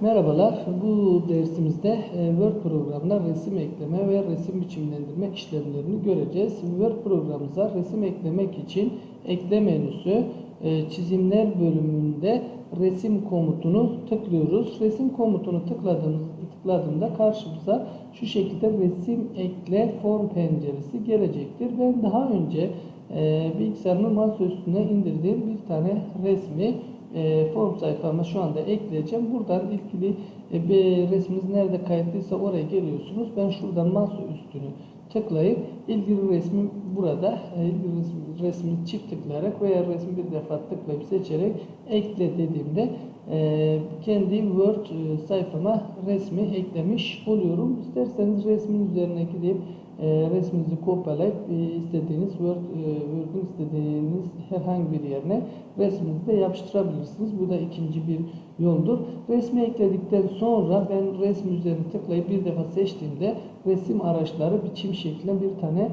Merhabalar. Bu dersimizde e, Word programına resim ekleme ve resim biçimlendirme işlemlerini göreceğiz. Word programımıza resim eklemek için ekle menüsü e, çizimler bölümünde resim komutunu tıklıyoruz. Resim komutunu tıkladığımız tıkladığımda karşımıza şu şekilde resim ekle form penceresi gelecektir. Ben daha önce e, bilgisayarımın masa üstüne indirdiğim bir tane resmi e, form sayfama şu anda ekleyeceğim. Buradan ilgili e, bir resminiz nerede kayıtlıysa oraya geliyorsunuz. Ben şuradan masa üstünü tıklayıp ilgili resmi burada e, ilgili resmi, resmi çift tıklayarak veya resmi bir defa tıklayıp seçerek ekle dediğimde e, kendi Word e, sayfama resmi eklemiş oluyorum. İsterseniz resmin üzerine gidip e, resminizi kopyalayıp e, istediğiniz Word, e, Word'un istediğiniz herhangi bir yerine resminizi de yapıştırabilirsiniz. Bu da ikinci bir yoldur. Resmi ekledikten sonra ben resmi üzerine tıklayıp bir defa seçtiğimde resim araçları biçim şeklinde bir tane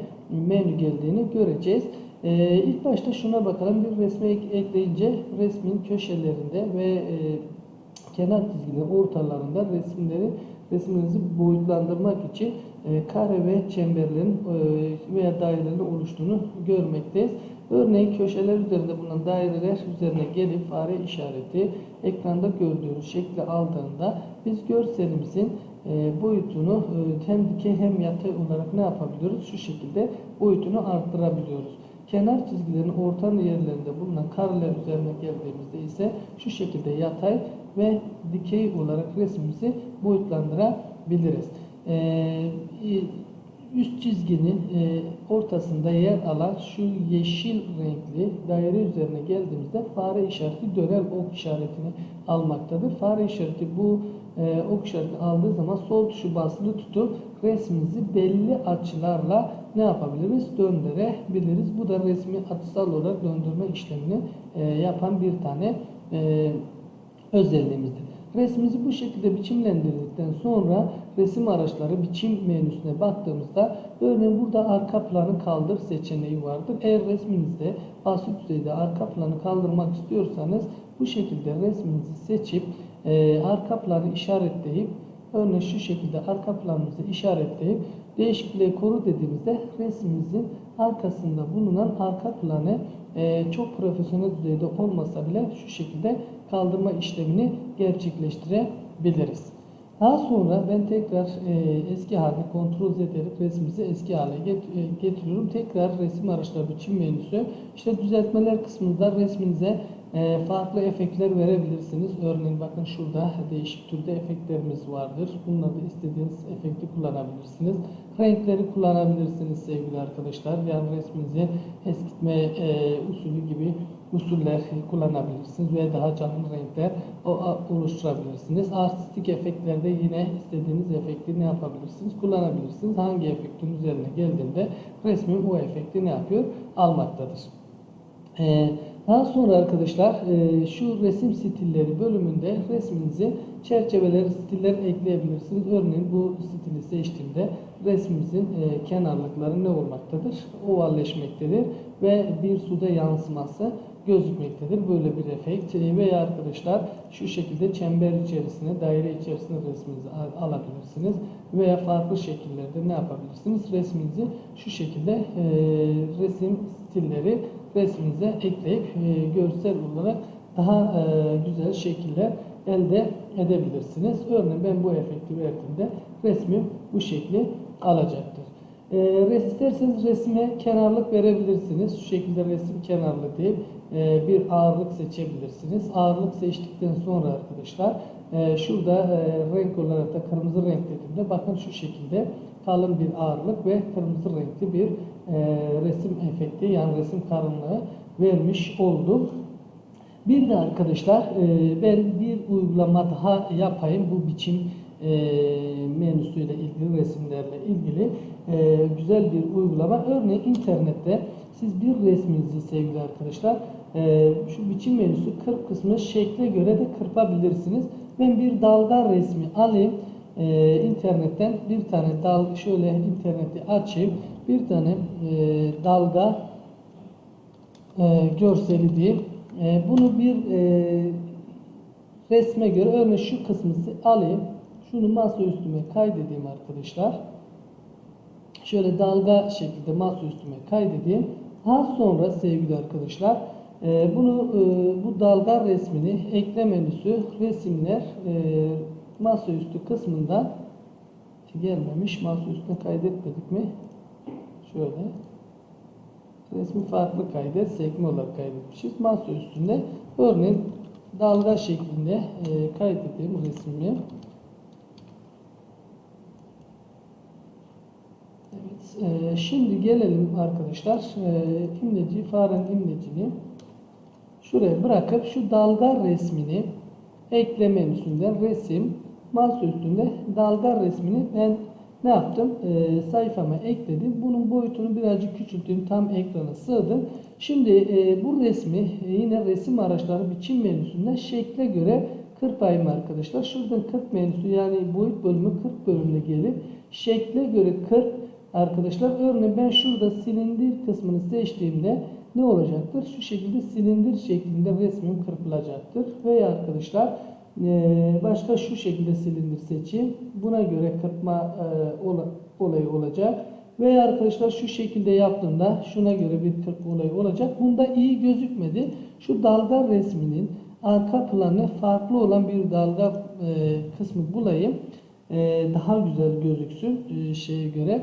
menü geldiğini göreceğiz. E, ilk başta şuna bakalım. Bir resmi ek- ekleyince resmin köşelerinde ve e, kenar çizgilerin ortalarında resimleri resimlerinizi boyutlandırmak için e, kare ve çemberlerin e, veya dairelerin oluştuğunu görmekteyiz. Örneğin köşeler üzerinde bulunan daireler üzerine gelip fare işareti ekranda gördüğünüz şekli aldığında biz görselimizin e, boyutunu hem dikey hem yatay olarak ne yapabiliyoruz? Şu şekilde boyutunu arttırabiliyoruz. Kenar çizgilerin orta yerlerinde bulunan kareler üzerine geldiğimizde ise şu şekilde yatay ve dikey olarak resmimizi boyutlandırabiliriz. Ee, üst çizginin e, ortasında yer alan şu yeşil renkli daire üzerine geldiğimizde fare işareti dönen ok işaretini almaktadır. Fare işareti bu e, ok işaretini aldığı zaman sol tuşu basılı tutup resmimizi belli açılarla ne yapabiliriz? Döndürebiliriz. Bu da resmi açısal olarak döndürme işlemini e, yapan bir tane e, özelliğimizdir. Resmimizi bu şekilde biçimlendirdikten sonra resim araçları biçim menüsüne baktığımızda örneğin burada arka planı kaldır seçeneği vardır. Eğer resminizde basit düzeyde arka planı kaldırmak istiyorsanız bu şekilde resminizi seçip e, arka planı işaretleyip örneğin şu şekilde arka planımızı işaretleyip değişikliği koru dediğimizde resmimizin arkasında bulunan arka planı e, çok profesyonel düzeyde olmasa bile şu şekilde kaldırma işlemini gerçekleştirebiliriz. Daha sonra ben tekrar e, eski haline kontrol Z ederek resmimizi eski hale get- e, getiriyorum. Tekrar resim araçları biçim menüsü. İşte düzeltmeler kısmında resminize farklı efektler verebilirsiniz. Örneğin bakın şurada değişik türde efektlerimiz vardır. Bunlarda istediğiniz efekti kullanabilirsiniz. Renkleri kullanabilirsiniz sevgili arkadaşlar. Yani resminizi eskitme e, usulü gibi usuller kullanabilirsiniz ve daha canlı renkler oluşturabilirsiniz. Artistik efektlerde yine istediğiniz efekti ne yapabilirsiniz? Kullanabilirsiniz. Hangi efektin üzerine geldiğinde resmin o efekti ne yapıyor? Almaktadır. Ee, daha sonra arkadaşlar e, şu resim stilleri bölümünde resminizi çerçeveleri stiller ekleyebilirsiniz. Örneğin bu stili seçtiğimde resmimizin e, kenarlıkları ne olmaktadır? Ovalleşmektedir ve bir suda yansıması gözükmektedir. Böyle bir efekt E, veya arkadaşlar şu şekilde çember içerisine, daire içerisine resminizi al- alabilirsiniz veya farklı şekillerde ne yapabilirsiniz? Resminizi şu şekilde e, resim stilleri resminize ekleyip e, görsel olarak daha e, güzel şekiller elde edebilirsiniz. Örneğin ben bu efekti verdiğimde resmim bu şekli alacaktır. E, isterseniz resme kenarlık verebilirsiniz. Şu şekilde resim kenarlı deyip e, bir ağırlık seçebilirsiniz. Ağırlık seçtikten sonra arkadaşlar e, şurada e, renk olarak da kırmızı renk dediğimde bakın şu şekilde kalın bir ağırlık ve kırmızı renkli bir e, resim efekti yani resim kalınlığı vermiş olduk. Bir de arkadaşlar e, ben bir uygulama daha yapayım bu biçim e, menüsüyle ilgili resimlerle ilgili e, güzel bir uygulama. Örneğin internette siz bir resminizi sevgili arkadaşlar e, şu biçim menüsü kırp kısmı şekle göre de kırpabilirsiniz. Ben bir dalga resmi alayım e, internetten bir tane dal şöyle interneti açayım bir tane e, dalga e, görseli diyeyim. E, bunu bir e, resme göre örneğin şu kısmı alayım. Şunu masa üstüme kaydedeyim arkadaşlar. Şöyle dalga şekilde masa üstüme kaydedeyim. Daha sonra sevgili arkadaşlar e, bunu e, bu dalga resmini ekle menüsü resimler e, masaüstü kısmından gelmemiş. Masa üstüne kaydetmedik mi? Şöyle resmi farklı kaydet sekme olarak kaydetmişiz. Masa üstünde örneğin dalga şeklinde e, kaydedeyim resmimi. Evet, e, şimdi gelelim arkadaşlar e, imleci, farenin imlecini şuraya bırakıp şu dalga resmini ekle menüsünden resim masa üstünde dalga resmini ben ne yaptım? E, sayfama ekledim. Bunun boyutunu birazcık küçülttüm. Tam ekrana sığdı. Şimdi e, bu resmi e, yine resim araçları biçim menüsünden şekle göre kırpayım arkadaşlar. Şuradan 40 menüsü yani boyut bölümü 40 bölümüne gelip şekle göre 40 arkadaşlar. Örneğin ben şurada silindir kısmını seçtiğimde ne olacaktır? Şu şekilde silindir şeklinde resmim kırpılacaktır. Veya arkadaşlar ee, başka şu şekilde silindir seçeyim. Buna göre kırpma e, ola- olayı olacak. Veya arkadaşlar şu şekilde yaptığımda şuna göre bir kırpma olayı olacak. Bunda iyi gözükmedi. Şu dalga resminin arka planı farklı olan bir dalga e, kısmı bulayım. E, daha güzel gözüksün e, şeye göre.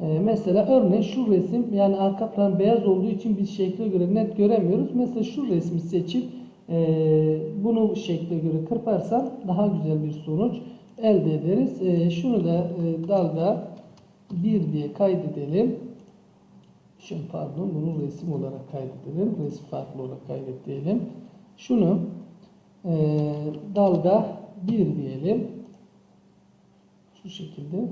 E, mesela örneğin şu resim yani arka plan beyaz olduğu için biz şekle göre net göremiyoruz. Mesela şu resmi seçip e, bunu şekle göre kırparsam daha güzel bir sonuç elde ederiz. E, şunu da e, dalga 1 diye kaydedelim. Şimdi pardon bunu resim olarak kaydedelim. Resim farklı olarak kaydet diyelim. Şunu e, dalga 1 diyelim. Şu şekilde.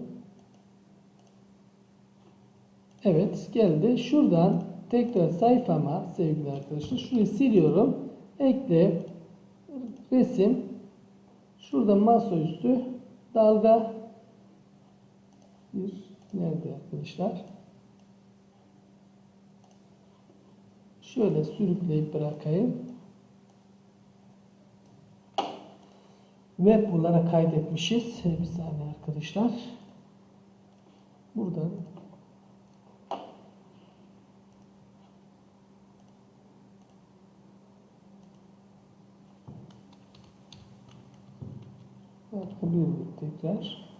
Evet geldi. Şuradan tekrar sayfama sevgili arkadaşlar şurayı siliyorum. Ekle resim şurada masaüstü dalga bir nerede arkadaşlar? Şöyle sürükleyip bırakayım. Web olarak kaydetmişiz. Bir saniye arkadaşlar. Buradan Bakabiliyoruz tekrar.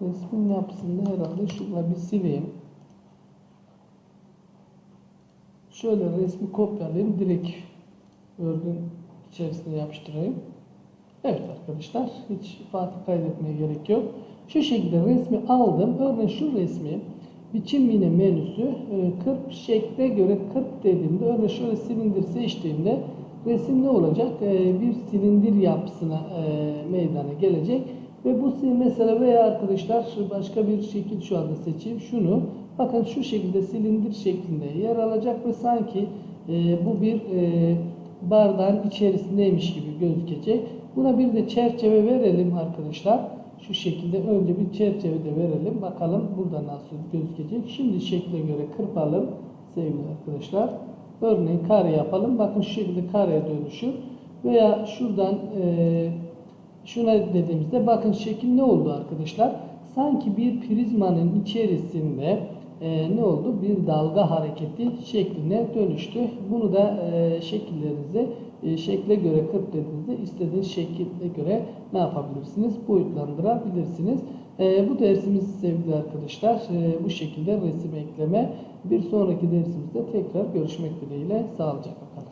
Resmin yapısında herhalde şurada bir sileyim. Şöyle resmi kopyalayayım. Direkt Word'ün içerisine yapıştırayım. Evet arkadaşlar. Hiç fatih kaydetmeye gerek yok. Şu şekilde resmi aldım. Örneğin şu resmi biçim yine menüsü e, 40 şekle göre 40 dediğimde örneğin şöyle silindir seçtiğimde resim ne olacak? E, bir silindir yapısına e, meydana gelecek. Ve bu mesela veya arkadaşlar başka bir şekil şu anda seçeyim. Şunu bakın şu şekilde silindir şeklinde yer alacak ve sanki e, bu bir e, bardağın içerisindeymiş gibi gözükecek. Buna bir de çerçeve verelim arkadaşlar. Şu şekilde önce bir çerçeve de verelim. Bakalım burada nasıl gözükecek. Şimdi şekle göre kırpalım sevgili arkadaşlar. Örneğin kare yapalım. Bakın şu şekilde kareye dönüşür. Veya şuradan e, şuna dediğimizde bakın şekil ne oldu arkadaşlar? Sanki bir prizmanın içerisinde e, ne oldu? Bir dalga hareketi şekline dönüştü. Bunu da e, şekillerinizi e, şekle göre kırp dediğinizde istediğiniz şekilde göre ne yapabilirsiniz? Boyutlandırabilirsiniz. E, bu dersimiz sevgili arkadaşlar e, bu şekilde resim ekleme. Bir sonraki dersimizde tekrar görüşmek dileğiyle. Sağlıcakla kalın.